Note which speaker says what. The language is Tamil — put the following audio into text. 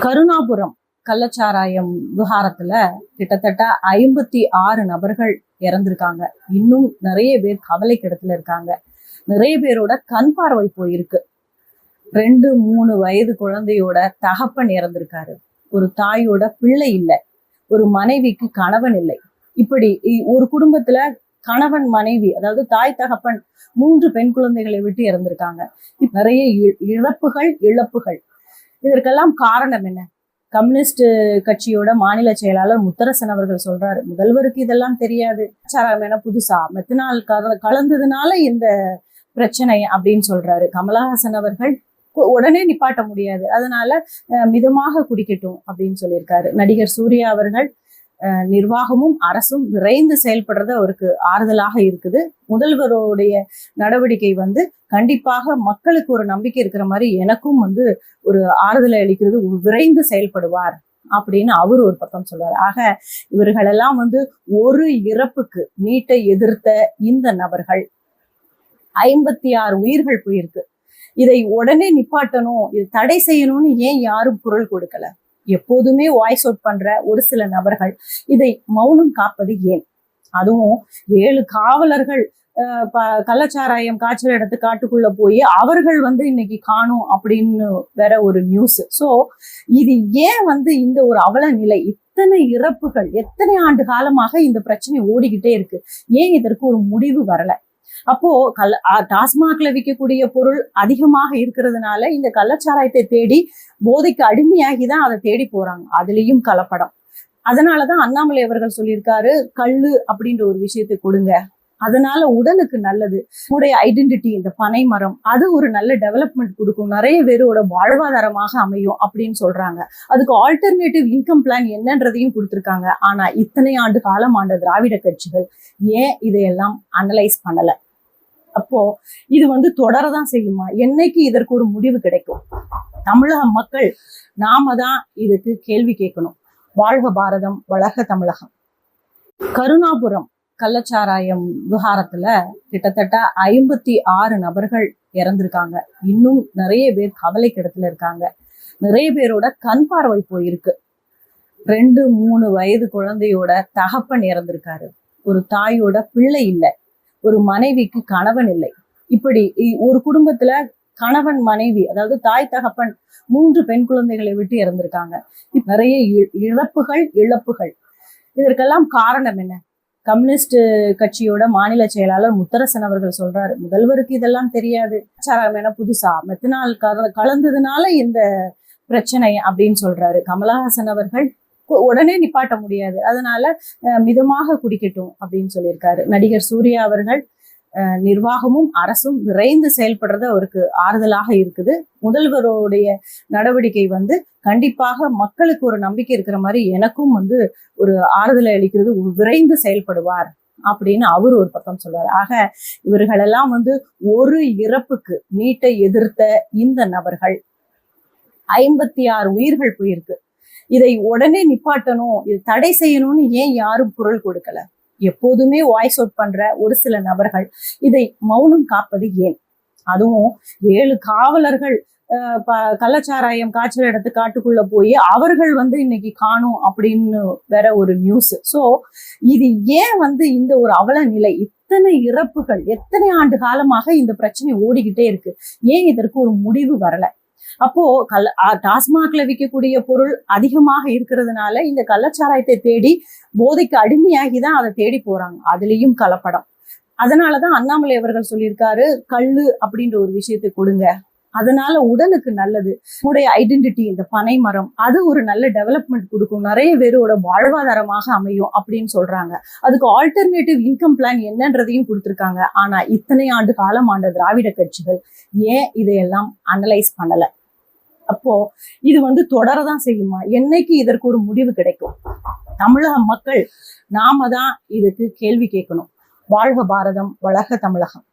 Speaker 1: கருணாபுரம் கள்ளச்சாராயம் விவகாரத்துல கிட்டத்தட்ட ஐம்பத்தி ஆறு நபர்கள் இறந்திருக்காங்க. இன்னும் நிறைய பேர் கவலை கிடத்துல இருக்காங்க. நிறைய பேரோட கண் பார்வை போயிருக்கு. ரெண்டு மூணு வயது குழந்தையோட தகப்பன் இறந்திருக்காரு. ஒரு தாயோட பிள்ளை இல்லை. ஒரு மனைவிக்கு கணவன் இல்லை. இப்படி இ- ஒரு குடும்பத்துல கணவன் மனைவி அதாவது தாய் தகப்பன் மூன்று பெண் குழந்தைகளை விட்டு இறந்திருக்காங்க. நிறைய இ- இழப்புகள் இழப்புகள். இதற்கெல்லாம் காரணம் என்ன? கம்யூனிஸ்ட் கட்சியோட மாநில செயலாளர் முத்தரசன் அவர்கள் சொல்றாரு முதல்வருக்கு இதெல்லாம் தெரியாது. சாராயம் புதுசா மெத்தனால் கல- கலந்ததுனால இந்த பிரச்சனை அப்படின்னு சொல்றாரு. கமலஹாசன் அவர்கள் உடனே நிப்பாட்ட முடியாது. அதனால அஹ், மிதமாக குடிக்கட்டும் அப்படின்னு சொல்லியிருக்காரு. நடிகர் சூர்யா அவர்கள் நிர்வாகமும் அரசும் விரைந்து செயல்படுறது அவருக்கு ஆறுதலாக இருக்குது. முதல்வருடைய நடவடிக்கை வந்து கண்டிப்பாக மக்களுக்கு ஒரு நம்பிக்கை இருக்கிற மாதிரி எனக்கும் வந்து ஒரு ஆறுதலை அளிக்கிறது. விரைந்து செயல்படுவார் அப்படின்னு அவர் ஒரு பக்கம் சொல்றார். ஆக இவர்களெல்லாம் வந்து ஒரு இறப்புக்கு நீட்டை எதிர்த்த இந்த நபர்கள். ஐம்பத்தி ஆறு உயிர்கள் போயிருக்கு. இதை உடனே நிப்பாட்டணும் இது தடை செய்யணும்னு ஏன் யாரும் குரல் கொடுக்கல? எப்போதுமே வாய்ஸ் அவுட் பண்ற ஒரு சில நபர்கள். இதை மௌனம் காப்பது ஏன்? அதுவும் ஏழு காவலர்கள் ப- கள்ளச்சாராயம் காய்ச்சல் இடத்து காட்டுக்குள்ள போய் அவர்கள் வந்து இன்னைக்கு காணும் அப்படின்னு வேற ஒரு நியூஸ் ஸோ இது ஏன் வந்து இந்த ஒரு அவல நிலை? இத்தனை இறப்புகள் எத்தனை ஆண்டு காலமாக இந்த பிரச்சனை ஓடிக்கிட்டே இருக்கு? ஏன் இதற்கு ஒரு முடிவு வரல? அப்போ கல் டாஸ்மாக்ல விற்கக்கூடிய பொருள் அதிகமாக இருக்கிறதுனால இந்த கள்ளச்சாராயத்தை தேடி போதைக்கு அடிமையாகி தான் அதை தேடி போறாங்க. அதுலயும் கலப்படம் அதனாலதான் அண்ணாமலை அவர்கள் சொல்லியிருக்காரு கள்ளு அப்படின்ற ஒரு விஷயத்தை கொடுங்க. அதனால உடலுக்கு நல்லது. உடைய ஐடென்டிட்டி இந்த பனை மரம் அது ஒரு நல்ல டெவலப்மெண்ட் கொடுக்கும். நிறைய பேரோட வாழ்வாதாரமாக அமையும் அப்படின்னு சொல்றாங்க. அதுக்கு ஆல்டர்னேட்டிவ் இன்கம் பிளான் என்னன்றதையும் கொடுத்துருக்காங்க. ஆனா இத்தனை ஆண்டு காலம் ஆண்ட திராவிட கட்சிகள் ஏன் இதையெல்லாம் அனலைஸ் பண்ணல? அப்போ இது வந்து தொடரதான் செய்யுமா? என்னைக்கு இதற்கு ஒரு முடிவு கிடைக்கும்? தமிழக மக்கள் நாம தான் இதுக்கு கேள்வி கேட்கணும். வாழ்க பாரதம் வளர்க தமிழகம். கருணாபுரம் கள்ளச்சாராயம் விவகாரத்துல கிட்டத்தட்ட ஐம்பத்தி ஆறு நபர்கள் இறந்திருக்காங்க. இன்னும் நிறைய பேர் கவலை கிடத்துல இருக்காங்க. நிறைய பேரோட கண் பார்வை போயிருக்கு. ரெண்டு மூணு வயது குழந்தையோட தகப்பன் இறந்திருக்காரு. ஒரு தாயோட பிள்ளை இல்லை. ஒரு மனைவிக்கு கணவன் இல்லை. இப்படி இ- ஒரு குடும்பத்துல கணவன் மனைவி அதாவது தாய் தகப்பன் மூன்று பெண் குழந்தைகளை விட்டு இறந்திருக்காங்க. நிறைய இ- இழப்புகள் இழப்புகள். இதற்கெல்லாம் காரணம் என்ன? கம்யூனிஸ்ட் கட்சியோட மாநில செயலாளர் முத்தரசன் அவர்கள் சொல்றாரு முதல்வருக்கு இதெல்லாம் தெரியாது. சாராயம் என புதுசா மெத்தனால் கல- கலந்ததுனால இந்த பிரச்சனை அப்படின்னு சொல்றாரு. கமலஹாசன் அவர்கள் உடனே நிப்பாட்ட முடியாது. அதனால மிதமாக குடிக்கட்டும் அப்படின்னு சொல்லியிருக்காரு. நடிகர் சூர்யா அவர்கள் நிர்வாகமும் அரசும் விரைந்து செயல்படுறது அவருக்கு ஆறுதலாக இருக்குது. முதல்வருடைய நடவடிக்கை வந்து கண்டிப்பாக மக்களுக்கு ஒரு நம்பிக்கை இருக்கிற மாதிரி எனக்கும் வந்து ஒரு ஆறுதலை அளிக்கிறது. விரைந்து செயல்படுவார் அப்படின்னு அவர் ஒரு பக்கம் சொல்றாரு. ஆக இவர்களெல்லாம் வந்து ஒரு இறப்புக்கு நீட்டை எதிர்த்த இந்த நபர்கள். ஐம்பத்தி ஆறு உயிர்கள் போயிருக்கு. இதை உடனே நிப்பாட்டணும் இது தடை செய்யணும்னு ஏன் யாரும் குரல் கொடுக்கல? எப்போதுமே வாய்ஸ் அவுட் பண்ற ஒரு சில நபர்கள் இதை மௌனம் காப்பது ஏன்? அதுவும் ஏழு காவலர்கள் ப- கள்ளச்சாராயம் காய்ச்சல் இடத்து காட்டுக்குள்ள போய் அவர்கள் வந்து இன்னைக்கு காணும் அப்படின்னு வேற ஒரு நியூஸ் சோ இது ஏன் வந்து இந்த ஒரு அவல நிலை? இத்தனை இறப்புகள் எத்தனை ஆண்டு காலமாக இந்த பிரச்சனை ஓடிக்கிட்டே இருக்கு? ஏன் இதற்கு ஒரு முடிவு வரல? அப்போ கல் டாஸ்மாக்ல விற்கக்கூடிய பொருள் அதிகமாக இருக்கிறதுனால இந்த கள்ளச்சாராயத்தை தேடி போதைக்கு அடிமையாகி தான் அதை தேடி போறாங்க. அதுலயும் கலப்படம் அதனாலதான் அண்ணாமலை அவர்கள் சொல்லியிருக்காரு கள்ளு அப்படின்ற ஒரு விஷயத்தை கொடுங்க. அதனால உடலுக்கு நல்லது. உடைய ஐடென்டிட்டி இந்த பனை மரம் அது ஒரு நல்ல டெவலப்மெண்ட் கொடுக்கும். நிறைய பேரோட வாழ்வாதாரமாக அமையும் அப்படின்னு சொல்றாங்க. அதுக்கு ஆல்டர்னேட்டிவ் இன்கம் பிளான் என்னன்றதையும் கொடுத்துருக்காங்க. ஆனா இத்தனை ஆண்டு காலம் ஆண்ட திராவிட கட்சிகள் ஏன் இதையெல்லாம் அனலைஸ் பண்ணல? அப்போ இது வந்து தொடரதான் செய்யுமா? என்னைக்கு இதற்கு ஒரு முடிவு கிடைக்கும்? தமிழக மக்கள் நாம தான் இதுக்கு கேள்வி கேட்கணும். வாழ்க பாரதம் வளர்க தமிழகம்.